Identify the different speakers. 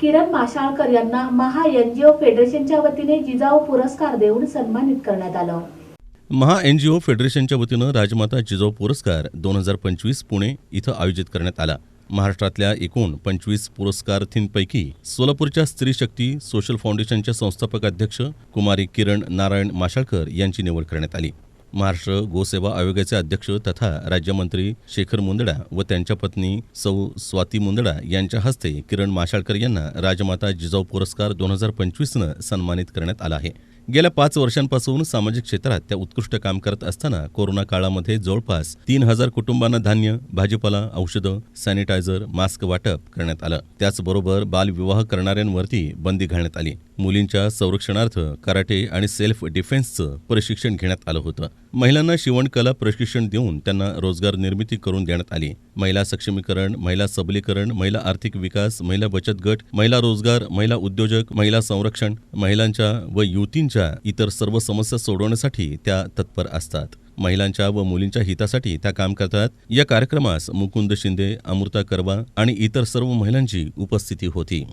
Speaker 1: किरण माशाळकर यांना महा एनजीओ फेडरेशनच्या वतीने जिजाऊ पुरस्कार देऊन सन्मानित करण्यात आलं.
Speaker 2: महा एन जी ओ फेडरेशनच्या वतीनं राजमाता जिजाऊ पुरस्कार दोन हजार पंचवीस पुणे इथं आयोजित करण्यात आला. महाराष्ट्रातल्या एकूण पंचवीस पुरस्कारार्थींपैकी सोलापूरच्या स्त्री शक्ती सोशल फाउंडेशनच्या संस्थापक अध्यक्ष कुमारी किरण नारायण माशाळकर यांची निवड करण्यात आली. महाराष्ट्र गोसेवा आयोगाचे अध्यक्ष तथा राज्यमंत्री शेखर मुंदडा व त्यांच्या पत्नी सौ स्वाती मुंदडा यांच्या हस्ते किरण माशाळकर यांना राजमाता जिजाऊ पुरस्कार दोन हजार पंचवीसनं सन्मानित करण्यात आला आहे. गेल्या पाच वर्षांपासून सामाजिक क्षेत्रात त्या उत्कृष्ट काम करत असताना कोरोना काळामध्ये जवळपास तीन हजार कुटुंबांना धान्य भाजीपाला औषधं सॅनिटायझर मास्क वाटप करण्यात आलं. त्याचबरोबर बालविवाह करणाऱ्यांवरती बंदी घालण्यात आली. मुलींच्या संरक्षणार्थ कराटे आणि सेल्फ डिफेन्सचं प्रशिक्षण घेण्यात आलं होतं. महिलांना शिवणकला प्रशिक्षण देऊन त्यांना रोजगार निर्मिती करून देण्यात आली. महिला सक्षमीकरण महिला सबलीकरण महिला आर्थिक विकास महिला बचत गट महिला रोजगार महिला उद्योजक महिला संरक्षण महिलांच्या व युवतींच्या इतर सर्व समस्या सोडवण्यासाठी त्या तत्पर असतात. महिलांच्या व मुलींच्या हितासाठी त्या काम करतात. या कार्यक्रमास मुकुंद शिंदे अमृता करवा आणि इतर सर्व महिलांची उपस्थिती होती.